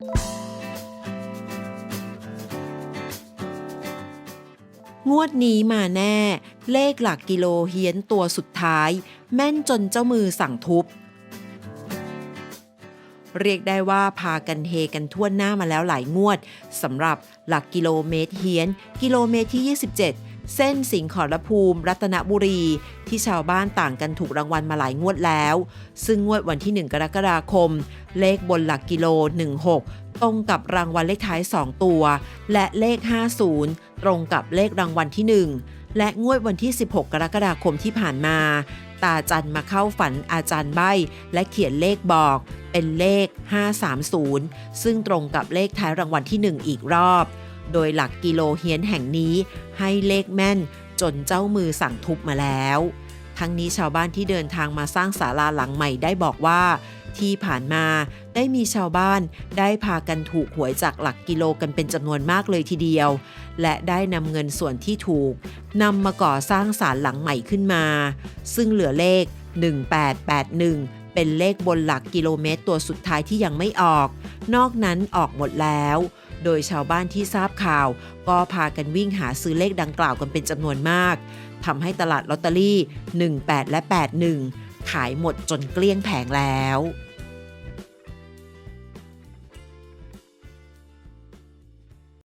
งวดนี้มาแน่ เลขหลักกิโลเฮียนตัวสุดท้าย แม่นจนเจ้ามือสั่งทุบ เรียกได้ว่าพากันเฮกันทั่วหน้ามาแล้วหลายงวดสำหรับหลักกิโลเมตรเฮียน กิโลเมตรที่ 27 เส้นสิงห์ขอรภูมิ รัตนบุรี ที่ชาวบ้านต่างกันถูกรางวัลมาหลายงวดแล้ว ซึ่งงวดวันที่ 1 กรกฎาคม เลขบนหลักกิโล 16 ตรงกับรางวัลเลขท้าย 2 ตัว และเลข 50 ตรงกับเลขรางวัลที่ 1 และงวดวันที่ 16 กรกฎาคมที่ผ่านมา ตาจันมาเข้าฝันอาจารย์ใบและเขียนเลขบอก เป็นเลข 530 ซึ่งตรงกับเลขท้ายรางวัลที่ 1 อีกรอบ โดยหลักกิโลเฮียนแห่งนี้ให้เลขแม่นจนเจ้ามือสั่งทุบมาแล้ว ทั้งนี้ชาวบ้านที่เดินทางมาสร้างศาลาหลังใหม่ได้บอกว่า ที่ผ่านมาได้มีชาวบ้านได้พากันถูกหวยจากหลักกิโลกันเป็นจำนวนมากเลยทีเดียว และได้นำเงินส่วนที่ถูกนำมาก่อสร้างศาลหลังใหม่ขึ้นมา ซึ่งเหลือเลข 1881 เป็นเลขบนหลักกิโลเมตรตัวสุดท้ายที่ยังไม่ออก นอกนั้นออกหมดแล้ว โดยชาวบ้านที่ทราบข่าว ก็พากันวิ่งหาซื้อเลขดังกล่าวกันเป็นจำนวนมากทำให้ตลาดลอตเตอรี่ 18 และ 81 ขายหมดจนเกลี้ยงแผงแล้ว